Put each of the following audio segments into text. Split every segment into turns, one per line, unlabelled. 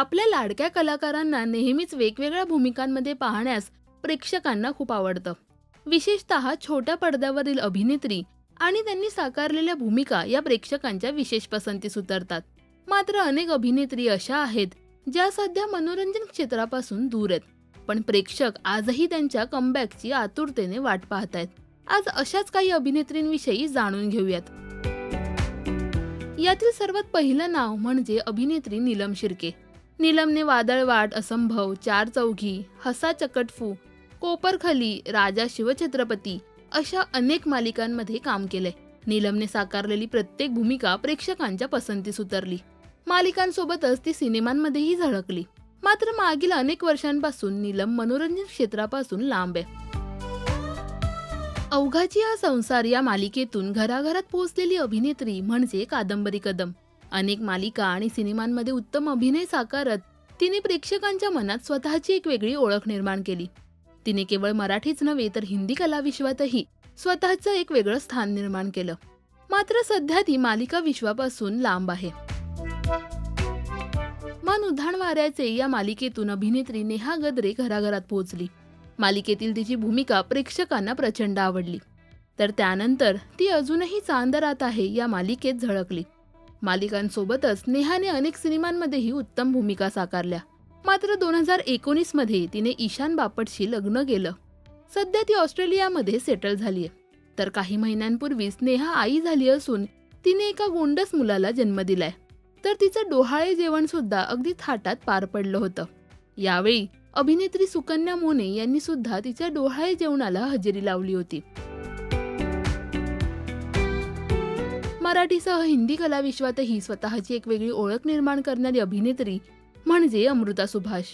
आपल्या लाडक्या कलाकारांना नेहमीच वेगवेगळ्या भूमिकांमध्ये पाहण्यास प्रेक्षकांना खूप आवडतं. विशेषत छोट्या पडद्यावरील अभिनेत्री आणि त्यांनी साकारलेल्या भूमिका या प्रेक्षकांच्या विशेष पसंतीस उतरतात मात्र अनेक अभिनेत्री अशा आहेत ज्या सध्या मनोरंजन क्षेत्रापासून दूर आहेत. पण प्रेक्षक आजही त्यांच्या कमबॅकची आतुरतेने वाट पाहतायत. आज अशाच काही अभिनेत्रींविषयी जाणून घेऊयात. यातील सर्वात पहिलं नाव म्हणजे अभिनेत्री नीलम शिर्के. नीलमने वादळवाट असंभव चार चौघी हसा चकटफू कोपरखली राजा शिवछत्रपती अशा अनेक मालिकांमध्ये काम केले. नीलमने साकारलेली प्रत्येक भूमिका प्रेक्षकांच्या पसंतीस उतरली. मालिकांसोबतच ती सिनेमांमध्येही झळकली. मात्र मागील अनेक वर्षांपासून नीलम मनोरंजन क्षेत्रापासून लांब आहे. अवघाची हा संसार या मालिकेतून घराघरात पोहोचलेली अभिनेत्री म्हणजे कादंबरी कदम. अनेक मालिका आणि सिनेमांमध्ये उत्तम अभिनय साकारत तिने प्रेक्षकांच्या मनात स्वतःची एक वेगळी ओळख निर्माण केली. तिने केवळ मराठीच नव्हे तर हिंदी कलाविश्वातही स्वतःचं एक वेगळं स्थान निर्माण केलं. मात्र सध्या ती मालिका विश्वापासून लांब आहे. मन उधाण वाऱ्याचे या मालिकेतून अभिनेत्री नेहा गद्रे घराघरात पोहोचली. मालिकेतील तिची भूमिका प्रेक्षकांना प्रचंड आवडली. तर त्यानंतर ती अजूनही चांदरात आहे या मालिकेत झळकली. मालिकांसोबतच नेहाने अनेक सिनेमांमध्येही उत्तम भूमिका साकारल्या. मात्र दोन हजार एकोणीसमध्ये तिने ईशान बापटशी लग्न केलं. सध्या ती ऑस्ट्रेलियामध्ये सेटल झालीय. तर काही महिन्यांपूर्वीच नेहा आई झाली असून तिने एका गोंडस मुलाला जन्म दिलाय. तर तिचं डोहाळे जेवण सुद्धा अगदी थाटात पार पडलं होतं. यावेळी अभिनेत्री सुकन्या मोने यांनी सुद्धा तिच्या डोहाळे जेवणाला हजेरी लावली होती. मराठीसह हिंदी कलाविश्वातही स्वतःची एक वेगळी ओळख निर्माण करणारी अभिनेत्री म्हणजे अमृता सुभाष.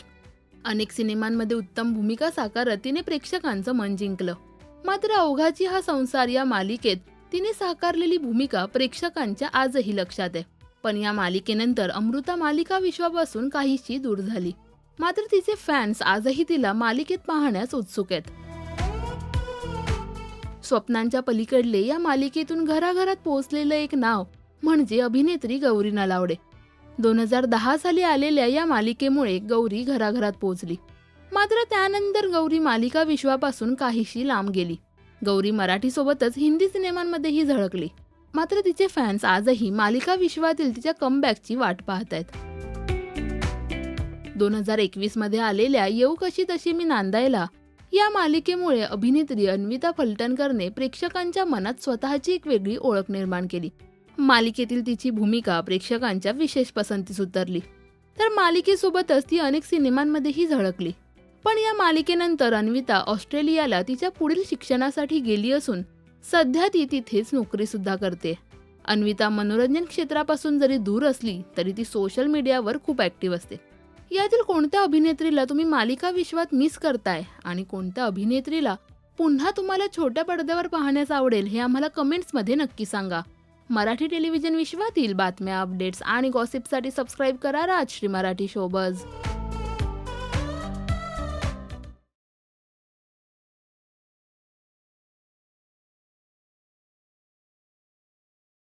अनेक सिनेमांमध्ये उत्तम भूमिका साकारत तिने प्रेक्षकांचं मन जिंकलं. मात्र अवघाची हा संसार या मालिकेत तिने साकारलेली भूमिका प्रेक्षकांच्या आजही लक्षात आहे. पण या मालिकेनंतर अमृता मालिका विश्वापासून काहीशी दूर झाली. मात्र तिचे फॅन्स आजही तिला मालिकेत पाहण्यास उत्सुक आहेत. स्वप्नांच्या पलीकडले या मालिकेतून घराघरात पोहोचलेलं एक नाव म्हणजे अभिनेत्री गौरी नलावडे. दोन हजार दहा साली आलेल्या या मालिकेमुळे गौरी घराघरात पोहोचली. मात्र त्यानंतर गौरी मालिका विश्वापासून काहीशी लांब गेली. गौरी मराठीसोबतच हिंदी सिनेमांमध्येही झळकली. मात्र तिचे फॅन्स आजही मालिका विश्वातील तिच्या कमबॅकची वाट पाहत आहेत दोन हजार एकवीसमध्ये आलेल्या येऊ कशी तशी मी नांदायला या मालिकेमुळे अभिनेत्री अन्विता फलटणकरने प्रेक्षकांच्या मनात स्वतःची एक वेगळी ओळख निर्माण केली. मालिकेतील तिची भूमिका प्रेक्षकांच्या विशेष पसंतीस उतरली. तर मालिकेसोबतच ती अनेक सिनेमांमध्येही झळकली. पण या मालिकेनंतर अन्विता ऑस्ट्रेलियाला तिच्या पुढील शिक्षणासाठी गेली असून सध्या ती तिथेच नोकरीसुद्धा करते. अन्विता मनोरंजन क्षेत्रापासून जरी दूर असली तरी ती सोशल मीडियावर खूप ॲक्टिव्ह असते. यातील कोणत्या अभिनेत्रीला तुम्ही मालिका विश्वात मिस करताय? आणि कोणत्या अभिनेत्रीला पुन्हा तुम्हाला छोट्या पडद्यावर पाहण्यास आवडेल हे आम्हाला कमेंट्समध्ये नक्की सांगा. मराठी टेलिव्हिजन विश्वातील बातम्या अपडेट्स आणि गॉसिपसाठी सबस्क्राईब करा राजश्री मराठी शोबज